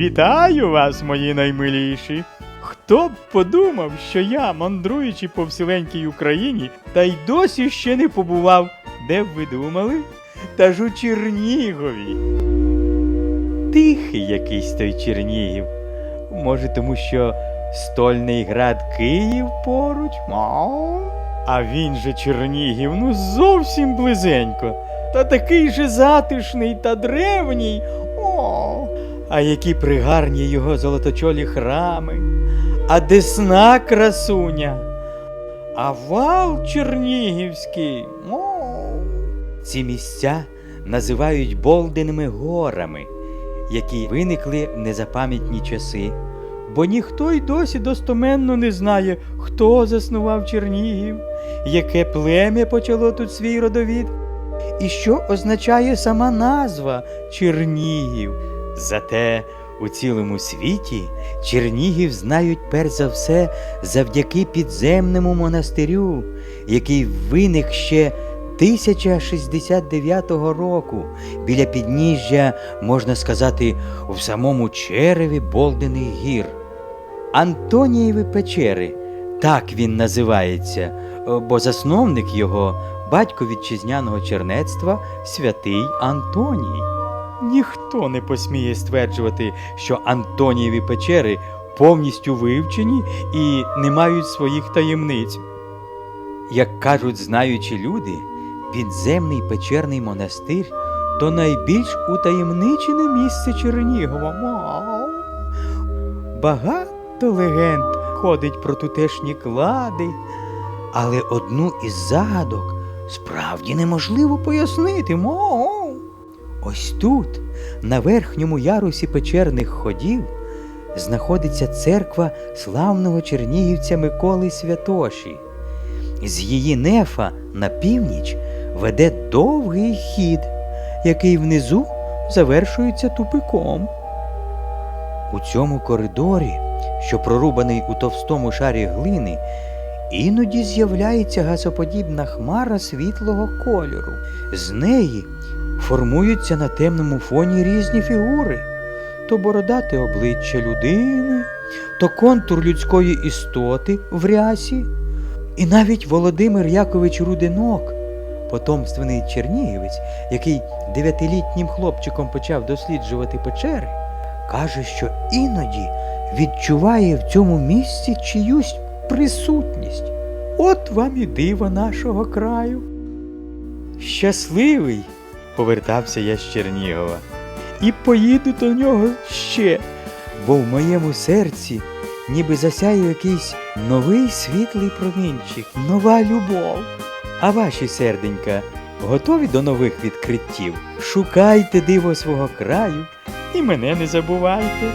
Вітаю вас, мої наймиліші! Хто б подумав, що я, мандруючи по вселенькій Україні, та й досі ще не побував, де б ви думали? Та ж у Чернігові. Тихий якийсь той Чернігів. Може, тому що стольний град Київ поруч? А він же Чернігів, ну зовсім близенько. Та такий же затишний та древній. О, а які пригарні його золоточолі храми, а десна красуня, а вал Чернігівський. О, ці місця називають Болденими горами, які виникли в незапам'ятні часи. Бо ніхто й досі достоменно не знає, хто заснував Чернігів, яке плем'я почало тут свій родовід, і що означає сама назва Чернігів. Зате у цілому світі Чернігів знають перш за все завдяки підземному монастирю, який виник ще 1069 року біля підніжжя, можна сказати, в самому череві Болдених гір. Антонієві печери, так він називається, е, бо засновник його батько вітчизняного чернецтва святий Антоній. Ніхто не посміє стверджувати, що Антонієві печери повністю вивчені і не мають своїх таємниць. Як кажуть знаючі люди, підземний печерний монастир то найбільш утаємничене місце Чернігова. Багато легенд ходить про тутешні клади, але одну із загадок справді неможливо пояснити. Мау. Ось тут, на верхньому ярусі печерних ходів, знаходиться церква славного чернігівця Миколи Святоші. З її нефа на північ веде довгий хід, який внизу завершується тупиком. У цьому коридорі, що прорубаний у товстому шарі глини, іноді з'являється газоподібна хмара світлого кольору. З неї формуються на темному фоні різні фігури то бородате обличчя людини, то контур людської істоти в рясі. І навіть Володимир Якович Рудинок, потомственний чернігівець, який дев'ятилітнім хлопчиком почав досліджувати печери, каже, що іноді відчуває в цьому місці чиюсь присутність. От вам і диво нашого краю. Щасливий, повертався я з Чернігова, і поїду до нього ще, бо в моєму серці ніби засяє якийсь новий світлий промінчик, нова любов. А ваші серденька готові до нових відкриттів? Шукайте диво свого краю і мене не забувайте.